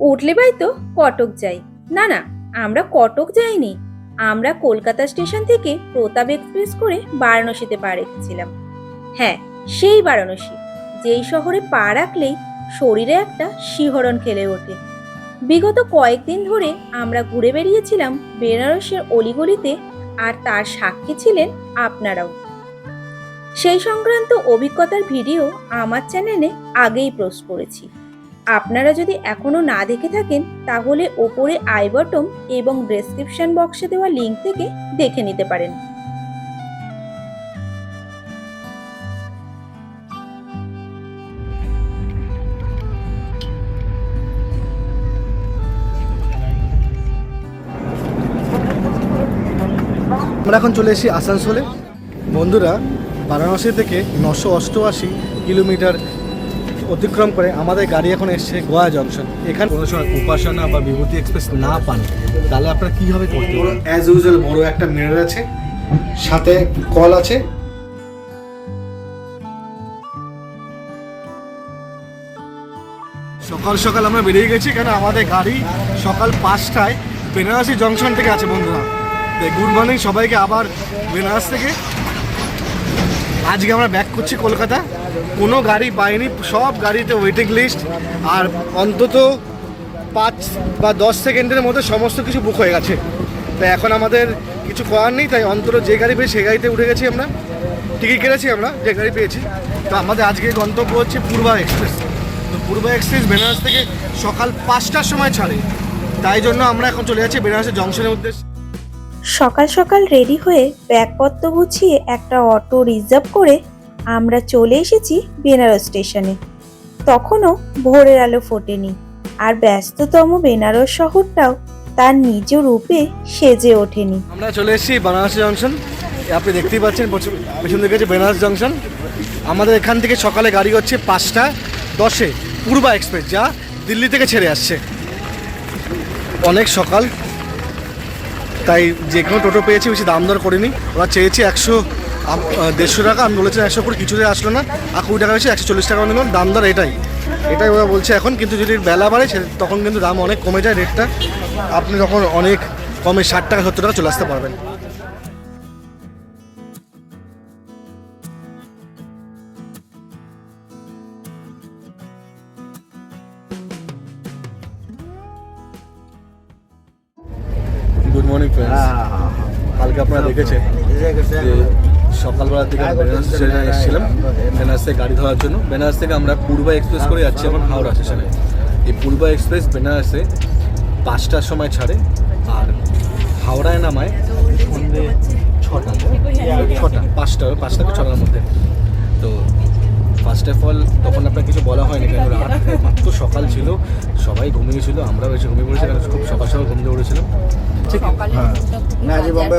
উঠলে বাই তো কটক যাই। না না, আমরা কটক যাইনি। আমরা কলকাতা স্টেশন থেকে প্রতাপ এক্সপ্রেস করে বারাণসীতে পা রেখেছিলাম হ্যাঁ সেই বারাণসী, যেই শহরে পা রাখলেই শরীরে একটা শিহরণ খেলে ওঠে। বিগত কয়েকদিন ধরে আমরা ঘুরে বেরিয়েছিলাম বেনারসের অলিগলিতে আর তার সাক্ষী ছিলেন আপনারাও। সেই সংক্রান্ত অভিজ্ঞতার ভিডিও আমার চ্যানেলে আগেই পোস্ট করেছি। আপনারা যদি এখনও না দেখে থাকেন, তাহলে ওপরে আই বটম এবং ডেসক্রিপশন বক্সে দেওয়া লিঙ্ক থেকে দেখে নিতে পারেন। আমরা এখন চলে এসেছি আসানসোলে। বন্ধুরা, বারাণসী থেকে নশো অষ্টআশি কিলোমিটার অতিক্রম করে আমাদের গাড়ি এখন এসছে গোয়া জংশন। এখানে কোনো সময় উপাসনা বা বিভূতি এক্সপ্রেস না পান তাহলে আপনারা কীভাবে করতে পারেন? অ্যাজ ইউজুয়াল বড় একটা মিরর আছে সাথে কল আছে। সকাল সকাল আমরা বেরিয়ে গেছি কেন আমাদের গাড়ি সকাল পাঁচটায় বেনারসি জংশন থেকে আছে বন্ধুরা। গুড মর্নিং সবাইকে আবার বেনারস থেকে। আজকে আমরা ব্যাক করছি কলকাতা। কোনো গাড়ি পাইনি, সব গাড়িতে ওয়েটিং লিস্ট আর অন্তত পাঁচ বা দশ সেকেন্ডের মধ্যে সমস্ত কিছু বুক হয়ে গেছে। তাই এখন আমাদের কিছু করার নেই, তাই অন্তত যে গাড়ি পেয়েছি সেই গাড়িতে উঠে গেছি আমরা। টিকিট কেটেছি আমরা, যে গাড়ি পেয়েছি। তো আমাদের আজকে গন্তব্য হচ্ছে পূর্বা এক্সপ্রেস তো পূর্বা এক্সপ্রেস বেনারস থেকে সকাল পাঁচটার সময় ছাড়ে। তাই জন্য আমরা এখন চলে যাচ্ছি বেনারসের জংশনের উদ্দেশ্যে। সকাল সকাল রেডি হয়ে ব্যাগপত্র গুছিয়ে একটা অটো রিজার্ভ করে আমরা চলে এসেছি বেনারস স্টেশনে। তখনও ভোরের আলো ফোটেনি, আর ব্যস্ততম বেনারস শহরটাও তার নিজ রূপে সেজে ওঠেনি। আমরা চলে এসেছি বেনারস জংশন। আপনি দেখতেই পাচ্ছেন পেছন দিকে হচ্ছে বেনারস জংশন। আমাদের এখান থেকে সকালে গাড়ি হচ্ছে পাঁচটা দশে পূর্বা এক্সপ্রেস, যা দিল্লি থেকে ছেড়ে আসছে। অনেক সকাল, তাই যে কোনো টোটো পেয়েছি, বেশি দাম দর করিনি। ওরা চেয়েছে একশো দেড়শো টাকা। আমি বলেছিলাম একশো করে কিছুতে আসলো না। আর কুড়ি টাকা বেশি একশো চল্লিশ টাকা নিলাম। দাম দর এটাই। এটাই ওরা বলছে এখন। কিন্তু যদি বেলা বাড়ে সে- তখন কিন্তু দাম অনেক কমে যায় রেটটা। আপনি তখন অনেক কমে ষাট টাকা সত্তর টাকা চলে আসতে পারবেন। গুড মর্নিং ফ্রেন্ডস কালকে আপনারা দেখেছেন যে সকালবেলার থেকে বেনারস স্টেশনে এসেছিলাম। বেনারস থেকে গাড়ি ধরার জন্য। বেনারস থেকে আমরা পূর্বা এক্সপ্রেস করে যাচ্ছি এখন হাওড়া স্টেশনে। এই পূর্বা এক্সপ্রেস বেনারসে পাঁচটার সময় ছাড়ে আর হাওড়ায় নামায় সন্ধে ছটা। ছটা পাঁচটা পাঁচটা থেকে ছটার মধ্যে। তো ফার্স্ট অফ অল তখন আপনার কিছু বলা হয়নি কেন রাত মাত্র সকাল ছিল সবাই ঘুমিয়েছিল আমরাও এসে ঘুমিয়ে পড়েছি কারণ খুব সকাল সকাল ঘুমিয়ে পড়েছিলাম ঠিক সকালে হ্যাঁ। না, বোম্বে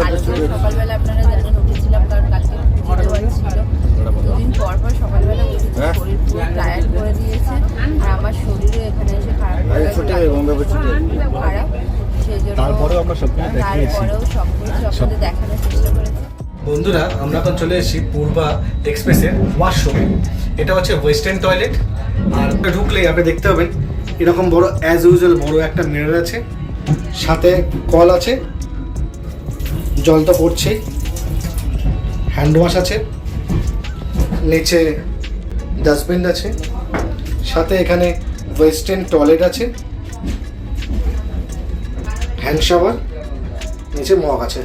দেখিয়েছি। দেখানোর চেষ্টা করেছি। বন্ধুরা আমরা এখন চলে এসেছি পূর্বা এক্সপ্রেসের ওয়াশরুমে এটা হচ্ছে ওয়েস্টার্ন টয়লেট আর ঢুকলেই আপনি দেখতে পাবেন এরকম বড় অ্যাজ ইউজুয়াল বড় একটা মিরর আছে। সাথে কল আছে। জল তো পড়ছেই। হ্যান্ড ওয়াশ আছে। নিচে ডাস্টবিন আছে। সাথে এখানে ওয়েস্টার্ন টয়লেট আছে। হ্যান্ড শাওয়ার নিচে মগ আছে।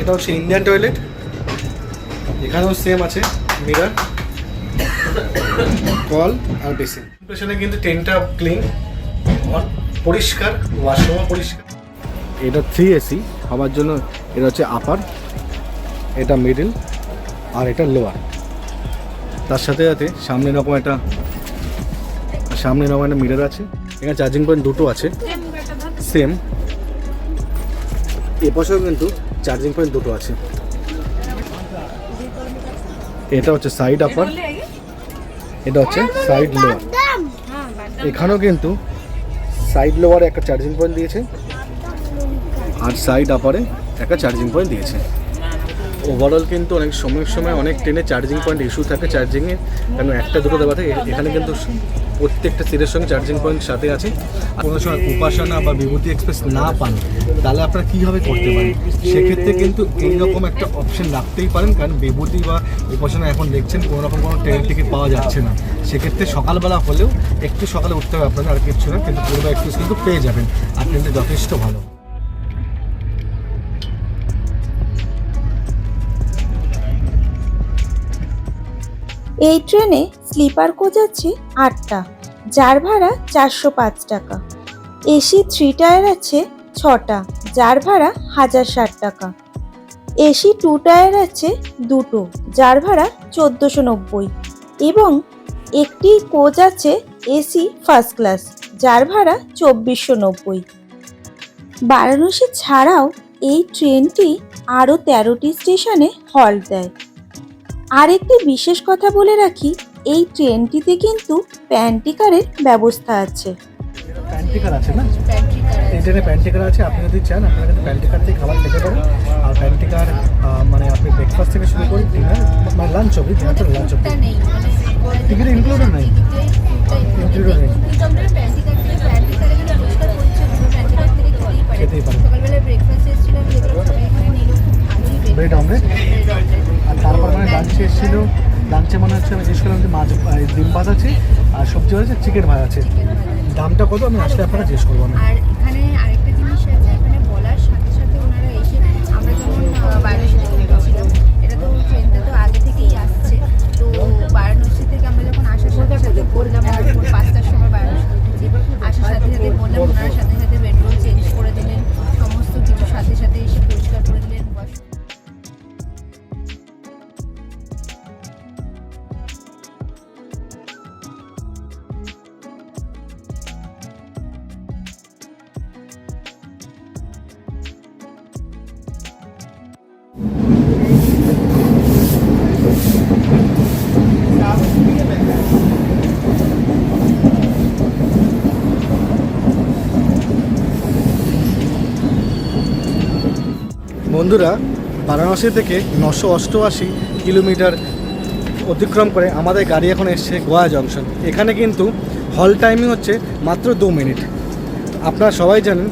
এটা হচ্ছে ইন্ডিয়ান টয়লেট এখানেও সেম আছে মিরর কল আর বেসিন। পেছনে কিন্তু টেনটা ক্লিন পরিষ্কার ওয়াশরুমও পরিষ্কার। এটা থ্রি এসি হওয়ার জন্য এটা হচ্ছে আপার এটা মিডিল আর এটা লোয়ার তার সাথে সাথে সামনে রকম একটা সামনে রকম একটা মিরর আছে। এখানে চার্জিং পয়েন্ট দুটো আছে। সেম এ এপাশেও কিন্তু চার্জিং পয়েন্ট দুটো আছে। এটা হচ্ছে সাইড আপার এটা হচ্ছে সাইড লোয়ার এখানেও কিন্তু সাইড লোয়ারে একটা চার্জিং পয়েন্ট দিয়েছে আর সাইড আপারে একটা চার্জিং পয়েন্ট দিয়েছে। ওভারঅল কিন্তু অনেক সময় সময় অনেক ট্রেনে চার্জিং পয়েন্ট ইস্যু থাকে। চার্জিংয়ে কারণ একটা দুটো দেওয়া থাকে এখানে কিন্তু প্রত্যেকটা সিটের সঙ্গে চার্জিং পয়েন্ট সাথে আছে। কোনো সময় উপাসনা বা বিভূতি এক্সপ্রেস না পান, তাহলে আপনারা কীভাবে করতে পারেন? সেক্ষেত্রে কিন্তু এইরকম একটা অপশন রাখতেই পারেন, কারণ বিভূতি বা উপাসনা এখন দেখছেন কোনো রকম কোনো ট্রেন টিকিট পাওয়া যাচ্ছে না। সেক্ষেত্রে সকালবেলা হলেও একটু সকালে উঠতে হবে আপনাদের, আর কিছু না, কিন্তু পূর্ব এক্সপ্রেস কিন্তু পেয়ে যাবেন। আর ট্রেনটা যথেষ্ট ভালো। এই ট্রেনে স্লিপার কোচ আছে আটটা, যার ভাড়া চারশো পাঁচ টাকা। এসি থ্রি টায়ার আছে ছটা, যার ভাড়া হাজার ষাট টাকা। এসি টু টায়ার আছে দুটো, যার ভাড়া চোদ্দোশো নব্বই। এবং একটি কোচ আছে এসি ফার্স্ট ক্লাস যার ভাড়া চব্বিশশো নব্বই। বারাণসী ছাড়াও এই ট্রেনটি আরও তেরোটি স্টেশনে হল্ট দেয়। আরেকটি বিশেষ কথা বলে রাখি এই ট্রেনটিতে কিন্তু প্যান্টিকারের ব্যবস্থা আছে। প্যান্টিকার আছে না? ট্রেনে প্যান্টিকার আছে, আপনি যদি চান, আপনারা কিন্তু প্যান্টিকার থেকে খাবার খেতে পারেন। আর প্যান্টিকার মানে আপনি ব্রেকফাস্ট থেকে শুরু করে ডিনার মানে লাঞ্চ অবধি ডিনার থেকে লাঞ্চ অবধি। টিকিটে ইনক্লুডেড নাই? Included নেই। খেতেই খেতেই পারে পারে। সকালবেলা ব্রেকফাস্ট এসেছিলাম যেগুলো সবাই এখানে নিল খুব ভালোই ব্রেড অমলেট ব্রেড অমলেট আর তারপর মানে লাঞ্চে এসেছিল লাঞ্চে মনে হচ্ছে আমি জিজ্ঞেস করলাম যে মাছ ডিম ভাত আছে, আর সবজি আছে, চিকেন ভাত আছে। দামটা কত? আমি আসলে আপনারা জিজ্ঞেস করব না। আর এখানে আরেকটা বন্ধুরা, বারাণসী থেকে নশো অষ্টআশি কিলোমিটার অতিক্রম করে আমাদের গাড়ি এখন এসছে গোয়া জংশন। এখানে কিন্তু হল টাইমিং হচ্ছে মাত্র দু মিনিট। আপনারা সবাই জানেন,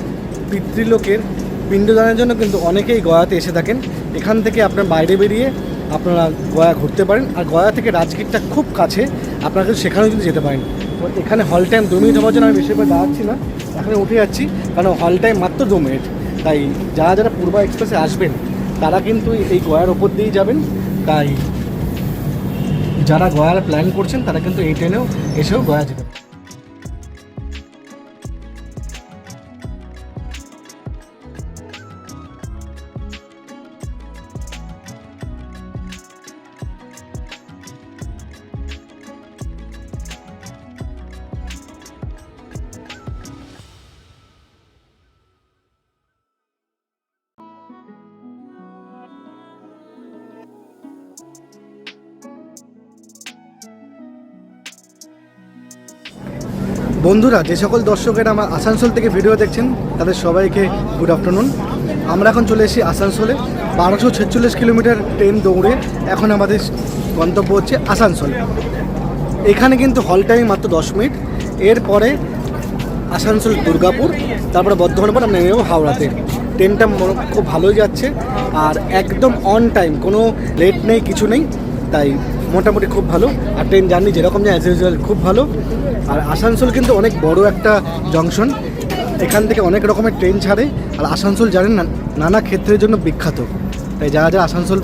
পিতৃলোকের পিণ্ডদানের জন্য কিন্তু অনেকেই গয়াতে এসে থাকেন। এখান থেকে আপনার বাইরে বেরিয়ে আপনারা গয়া ঘুরতে পারেন। আর গয়া থেকে রাজগীরটা খুব কাছে, আপনারা কিন্তু সেখানেও কিন্তু যেতে পারেন। এখানে হল টাইম দু মিনিট হওয়ার জন্য আমি বেশিরভাগ দাঁড়াচ্ছি না, এখানে উঠে যাচ্ছি, কারণ হল টাইম মাত্র দু মিনিট। তাই যারা যারা পূর্বা এক্সপ্রেসে আসবেন, তারা কিন্তু এই গয়ার ওপর দিয়েই যাবেন। তাই যারা গয়ার প্ল্যান করছেন, তারা কিন্তু এই ট্রেনেও এসেও গয়া যেতে বন্ধুরা, যে সকল দর্শকেরা আমার আসানসোল থেকে ভিডিও দেখছেন, তাদের সবাইকে গুড আফটারনুন আমরা এখন চলে এসেছি আসানসোলে। বারোশো ছেচল্লিশ কিলোমিটার ট্রেন দৌড়ে এখন আমাদের গন্তব্য হচ্ছে আসানসোল। এখানে কিন্তু হল টাইম মাত্র দশ মিনিট। এরপরে আসানসোল দুর্গাপুর, তারপরে বর্ধমানের পর আমরা নেমে হাওড়াতে। ট্রেনটা খুব ভালোই যাচ্ছে। আর একদম অন টাইম কোনো লেট নেই, কিছু নেই। তাই মোটামুটি খুব ভালো, আর ট্রেন জার্নি যেরকম যায় অ্যাজ ইউজুয়াল খুব ভালো। আর আসানসোল কিন্তু অনেক বড় একটা জংশন এখান থেকে অনেক রকমের ট্রেন ছাড়ে, আর আসানসোল জানেন না, নানা ক্ষেত্রের জন্য বিখ্যাত। তাই যারা যারা আসানসোল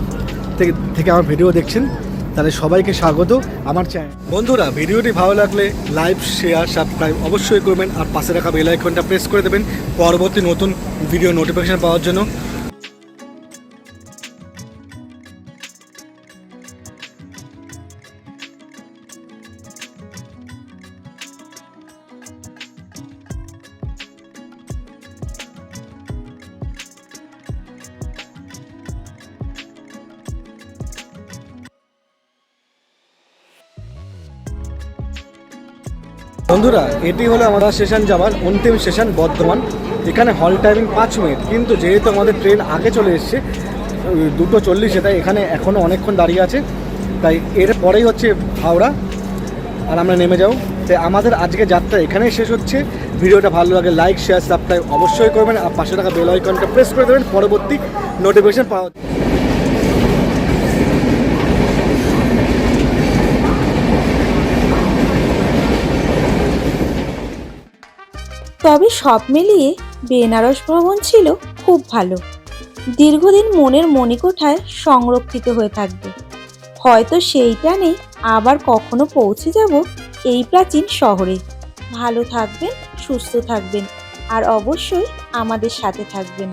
থেকে থেকে আমার ভিডিও দেখছেন তাহলে সবাইকে স্বাগত আমার চ্যানেল বন্ধুরা, ভিডিওটি ভালো লাগলে লাইভ শেয়ার সাবস্ক্রাইব অবশ্যই করবেন, আর পাশে রাখা বেল আইকনটা প্রেস করে দেবেন, পরবর্তী নতুন ভিডিও নোটিফিকেশন পাওয়ার জন্য। বন্ধুরা, এটি হলো আমাদের স্টেশন যাওয়ার অন্তিম স্টেশন বর্ধমান। এখানে হল টাইমিং পাঁচ মিনিট কিন্তু যেহেতু আমাদের ট্রেন আগে চলে এসছে দুটো চল্লিশে, তাই এখানে এখনও অনেকক্ষণ দাঁড়িয়ে আছে। তাই এর পরেই হচ্ছে হাওড়া, আর আমরা নেমে যাও তাই আমাদের আজকে যাত্রা এখানেই শেষ হচ্ছে। ভিডিওটা ভালো লাগে লাইক শেয়ার সাবস্ক্রাইব অবশ্যই করবেন। আর পাশে থাকা বেল আইকনটা প্রেস করে দেবেন। পরবর্তী নোটিফিকেশন পাওয়া তবে সব মিলিয়ে বেনারস ভ্রমণ ছিল খুব ভালো। দীর্ঘদিন মনের মণিকোঠায় সংরক্ষিত হয়ে থাকবে। হয়তো সেই টানে আবার কখনো পৌঁছে যাব এই প্রাচীন শহরে। ভালো থাকবেন, সুস্থ থাকবেন, আর অবশ্যই আমাদের সাথে থাকবেন।